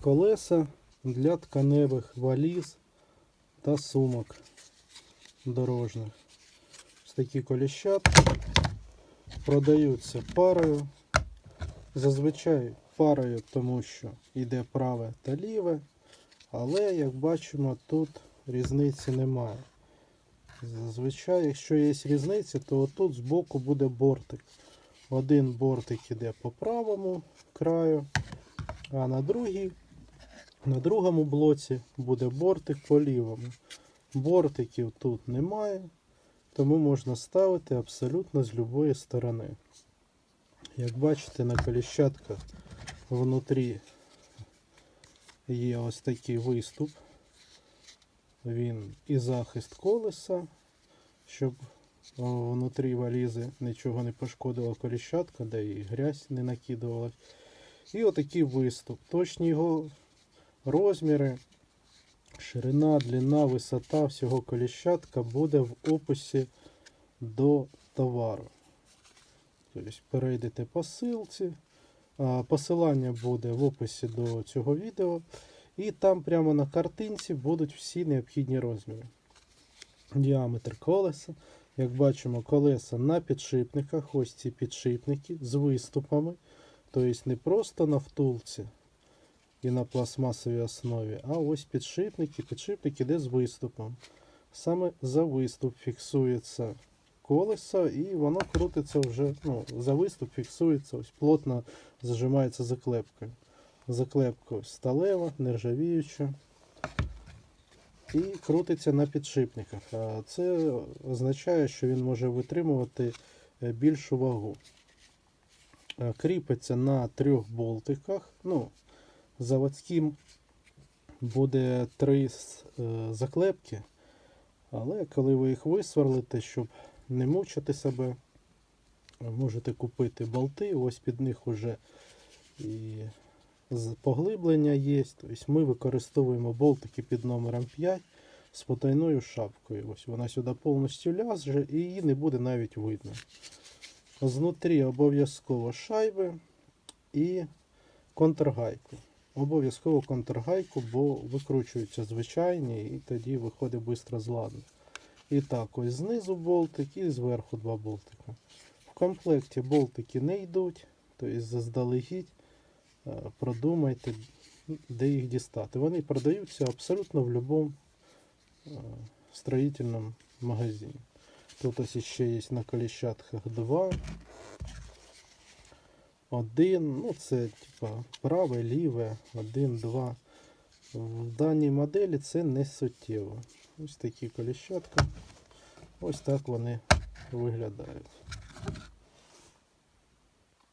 колеса для тканевих валіз та сумок дорожніх. Ось такі коліщатки продаються парою. Зазвичай парою, тому що йде праве та ліве, але як бачимо, тут різниці немає. Зазвичай, якщо є різниця, то отут збоку буде бортик. Один бортик іде по правому краю, а на другій, на другому блоці буде бортик по лівому. Бортиків тут немає, тому можна ставити абсолютно з будь-якої сторони. Як бачите, на коліщатках внутрі є ось такий виступ. Він і захист колеса, щоб внутрі валізи нічого не пошкодила коліщатка, де і грязь не накидувалась. І отакий виступ. Точні його розміри, ширина, длина, висота всього коліщатка буде в описі до товару. Тобто перейдете по ссылці. Посилання буде в описі до цього відео. І там прямо на картинці будуть всі необхідні розміри. Діаметр колеса. Як бачимо, колеса на підшипниках, ось ці підшипники з виступами. Тобто не просто на втулці і на пластмасовій основі, а ось підшипники, підшипник іде з виступом. Саме за виступ фіксується колесо і воно крутиться вже, ну, за виступ фіксується, ось плотно зажимається заклепкою. Заклепка сталева, нержавіюча. І крутиться на підшипниках. Це означає, що він може витримувати е, більшу вагу. Е, Кріпиться на трьох болтиках. Ну, заводським буде три е, заклепки. Але коли ви їх висверлите, щоб не мучити себе, можете купити болти. Ось під них уже і поглиблення є. Тобто ми використовуємо болтики під номером 5 з потайною шапкою. Ось вона сюди повністю ляже і її не буде навіть видно. Знутрі обов'язково шайби і контргайку. Обов'язково контргайку, бо викручуються звичайні і тоді виходить швидко з ладу. І так, ось знизу болтик і зверху два болтика. В комплекті болтики не йдуть, тобто заздалегідь е, продумайте, де їх дістати. Вони продаються абсолютно в будь-якому строїтельному магазині. Тут ось ще є на коліщатках два. Один, ну це типа праве, ліве, один, два. В даній моделі це не суттєво. Ось такі коліщатка. Ось так вони виглядають.